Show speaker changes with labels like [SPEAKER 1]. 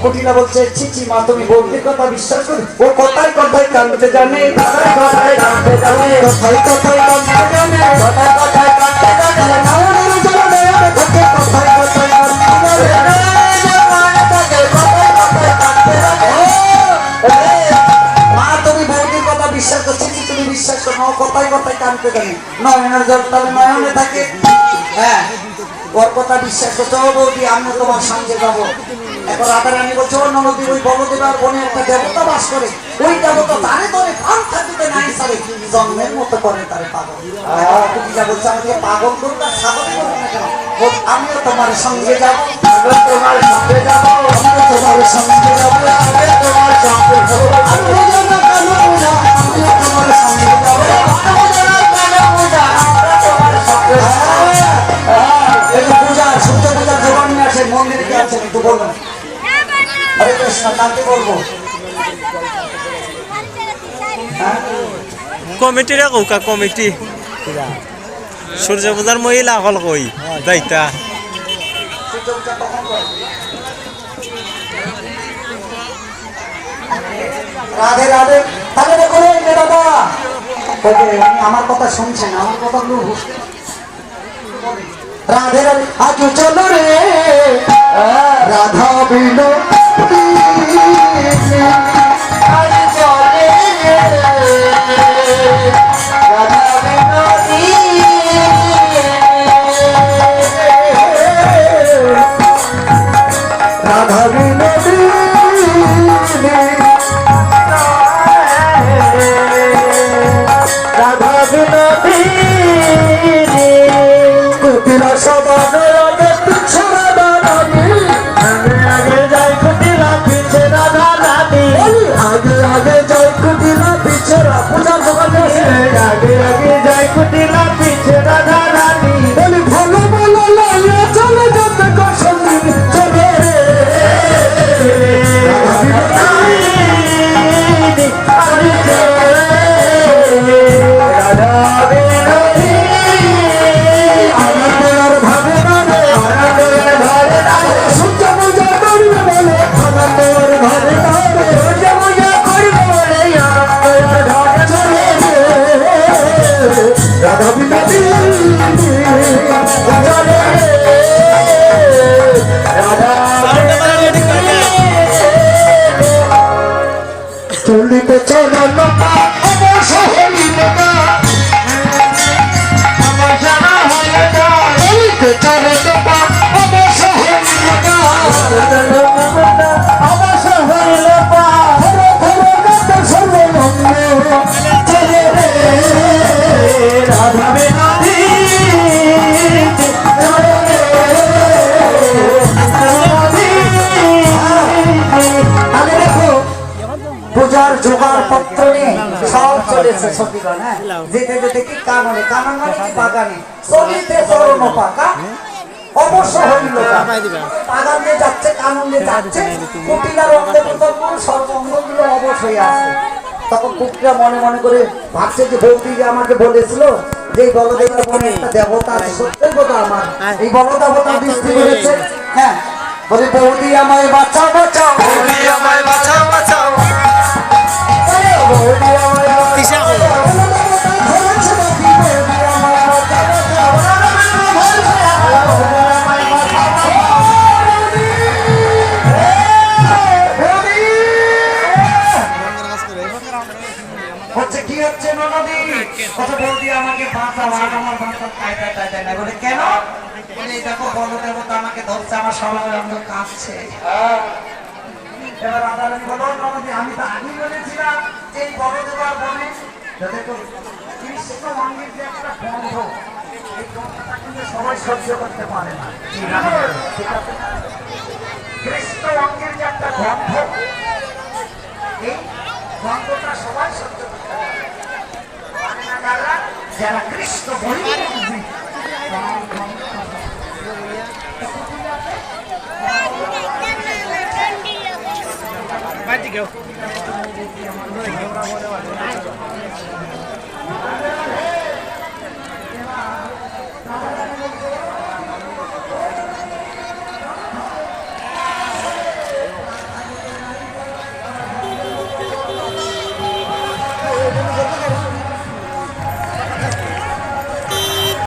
[SPEAKER 1] কুটিলা বলছে ছিচি মা, তুমি বৌদির কথা বিশ্বাস করো। ও কথায় কথায় কানতে জানে কি তুমি বিশ্বাস করো কথায় কথায় কানতে জানে। নয়নের জল তাহলে নয়নে থাকে। হ্যাঁ। ওর কথা বিশ্বাস করছ ও বৌদি আমি তোমার সঙ্গে যাব। এখন রাধারানী বলছে ও ননদী ওই বলদেবার বনে একটা দেবতা বাস করে। ওই দেবতা তারে ধরে পান থাকিতে নাই সারে। জন্মের মতো করে তারে পাগল। কুটিলা বলছে আমাকে পাগল করুক আর সাগর করুক না কেন? আমিও তোমার সঙ্গে যাব। তোমার সঙ্গে যাব। আমিও তোমার সঙ্গে যাব। আমিও তোমার সঙ্গে নিয়ে আসে মন্দিরে কি আছে একটু বলবেন হরে কৃষ্ণ কাকে বলব। হ্যাঁ?
[SPEAKER 2] কমিটিরে কৌকা কমিটি। সূর্য পূজার মহিলা হল কই
[SPEAKER 1] করে রাধে রাধে তাহলে দেখো দাদা আমার কথা শুনছেন আমার কথা রাধে রাধে। আজ চলো রে। কুটিলা রাধা বিনোদী রাধা চলিতে চলো লোকা অবশ্য হইল না। জোগাড় পত্র নিয়ে সব চলেছে সতীগণ হ্যাঁ যেতে যেতে কি কাননে কানন মানে কি বাগানে চলিতে চরণ পাকা অবশ্য হইল বাগান দিয়ে যাচ্ছে কানন দিয়ে যাচ্ছে কুটিলার অঙ্গ প্রত্যঙ্গ সর্ব অবশ হয়ে আছে তখন কুটিরা মনে মনে করে ভাবছে যে বৌদি যে আমাকে বলেছিল যে এই বলদেবতার বনে একটা দেবতা আছে সত্যই বোধ আমার এই বলদেবতা দৃষ্টি করেছে হ্যাঁ বলে বৌদি আমায় বাঁচাও হচ্ছে কি হচ্ছে ননদি? কত বৌদি আমাকে বাঁচাও আর আমার বাঁচা তাই তাই তাই না বলে কেন? বলে এই দেখো বলো দেবতা আমাকে ধরছে আমার সবাই অঙ্গ কাঁপছে। এবার আদালত বলো ননদি আমি তো আগেই বলেছিলাম যে এই বড় দেবার বনে তো দেখো কৃষ্ণ অঙ্গের যে একটা গন্ধ এই গন্ধটা কিন্তু সবাই সহ্য করতে পারে না? কৃষ্ণ অঙ্গের যে একটা গন্ধ এই গন্ধটা সবাই সহ্য করতে পারে পারে না কারা? যারা কৃষ্ণ বলি
[SPEAKER 2] বাড়ি গেও